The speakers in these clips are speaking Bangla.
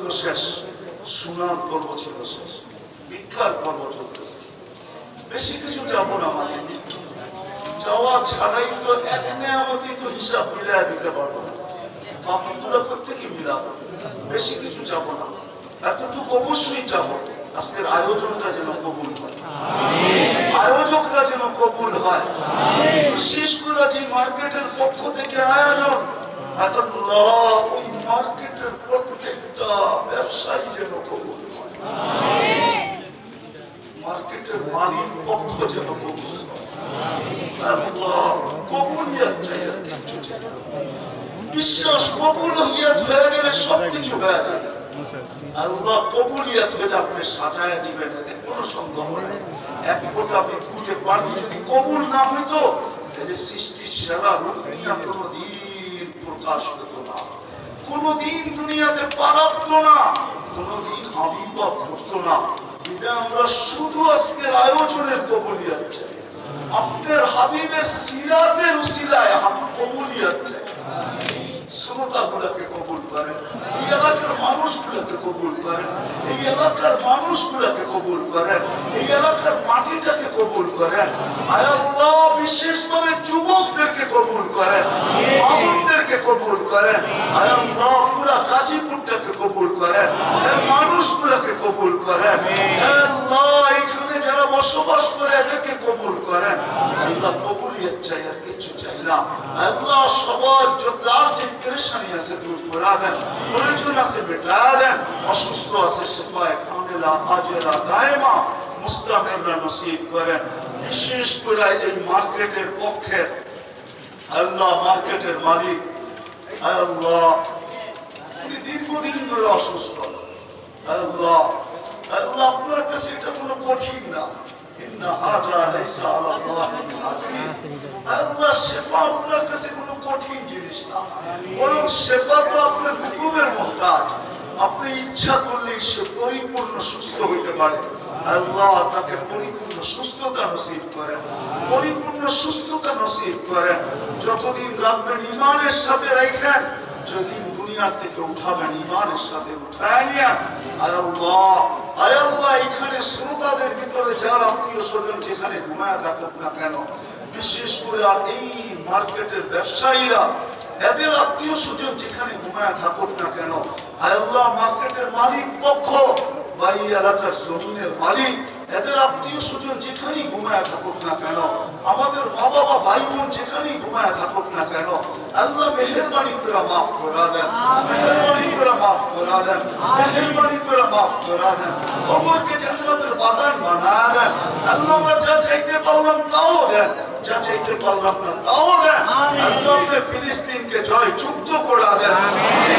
ছিল শেষ সুনার পর্ব ছিল শেষ ভিক্ষার পর্ব চলতেছে। বেশি কিছু যাব না মানে যাওয়া ছাড়াই তো এক নেয়ামতি তো হিসাব মিলাই দিতে পারব। না মিলাবো। বেশি কিছু যাব না। এতটুকু অবশ্যই যাব। আজকের আয়োজনটা যেন কবুল হয়। আয়োজকরা যেন কবুল হয়। বিশেষ করে যে মার্কেটের পক্ষ থেকে আয়োজন, আল্লাহ ওই মার্কেটের প্রত্যেকটা ব্যবসায়ী যেন কবুল মার্কেটের মালিক পক্ষ যেন কবুল আর। বিশ্বাস কবুলিয়াত হয়ে গেলে সবকিছু যাবে। আল্লাহ কবুলিয়াত হলে আপনি সাজায় দিবেন, এতে কোনো সন্দেহ নেই। এক ফোঁটা বিদ্যুতের পানি যদি কবুল না হইতো, তাহলে সৃষ্টির সেরা রূপ দুনিয়া কোনোদিন প্রকাশ হতো না। দুনিয়াতে না আবির্ভাব না। বিদায় আমরা শুধু আজকের আয়োজনের চাই। আপনার হাবিবের সিরাতের উসিলায় চাই। কবুল এই এলাকার মানুষগুলোকে কবুল করেন, এই এলাকার কবুল এই এলাকার মাটিটাকে কবুল করেন। আয় আল্লাহ বিশেষভাবে যুবকদেরকে কবুল করেন। করেন। আল্লাহ, পুরা গাজীপুরটাকে কবুল করেন। মানুষগুলোকে কবুল করেন। আল্লাহ, এখানে যারা বসবাস করে এদেরকে কবুল করেন। আল্লাহ চাই, আর কিছু চাই না। আল্লাহ সবার যে আছে দূর করে দেন। প্রয়োজন আছে মেটা দেন। অসুস্থ আছে, শেফায় কামেলা, আজেরা, দায়মা নসিব করেন। বিশেষ করে এই মার্কেটের পক্ষে আল্লাহ মার্কেটের মালিক। আল্লাহ, উনি দীর্ঘদিন ধরে অসুস্থ। আল্লাহ আল্লাহ, আপনার কাছে এটা কোনো কঠিন না। আপনার কাছে কোনো কঠিন জিনিস না। বরং সেবা তো আপনার হুকুমের আপনি ইচ্ছা করলেই সে পরিপূর্ণ সুস্থ হইতে পারে। আল্লাহ তাকে পরিপূর্ণ সুস্থতা নসিব করেন, পরিপূর্ণ সুস্থতা নসিব করেন। যতদিন রাখবেন ইমানের সাথে রাখেন যেদিন দুনিয়ার থেকে উঠাবেন ইমানের সাথে উঠায় নিয়ে আল্লাহ আল্লাহ, এখানে শ্রোতাদের ভিতরে যার আত্মীয় স্বজন যেখানে ঘুমায় থাকুক না কেন, বিশেষ করে আর এই মার্কেটের ব্যবসায়ীরা, এদের আত্মীয় স্বজন যেখানে ঘুমায় থাকুক না কেন আল্লাহ, মার্কেটের মালিক পক্ষ বা এই এলাকার জমিনের মালিক এদের আত্মীয় স্বজন যেখানেই ঘুমায় থাকুক না কেন আমাদের মা বাবা ভাই বোন যেখানেই ঘুমায় থাকুক না কেন আল্লাহ মেহরবানি করে মাফ করা দেন মেহরবানি করে মাফ করা দেন মেহরবানি করে মাফ করা দেন কবরকে জান্নাতের বাগান বানা দেন আল্লাহ আমরা যা চাইতে পারলাম তাও দেন যা চাইতে পারলাম না তাও দেন আল্লাহ ফিলিস্তিনকে জয় যুক্ত করা দেন।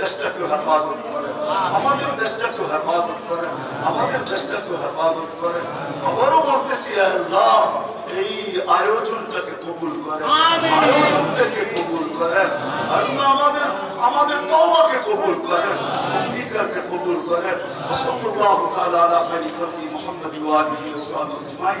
দেশটাকে হেফাজত করেন আমাদের দেশটাকে হেফাজত করেন আমাদের দেশটাকে হেফাজত করেন আবারও বলতেছি আল্লাহ এই আয়োজনটাকে কবুল করেন। আয়োজনটাকে কবুল করেন। আল্লাহ আমাদের আমাদের তওবাকে কবুল করেন। অঙ্গীকারকে কবুল করেন। ওসল্লাহু তাআলা আলা খাইরি খালকি মুহাম্মদ ওয়া আলিহি ওয়া সাহবিহি আজমাইন।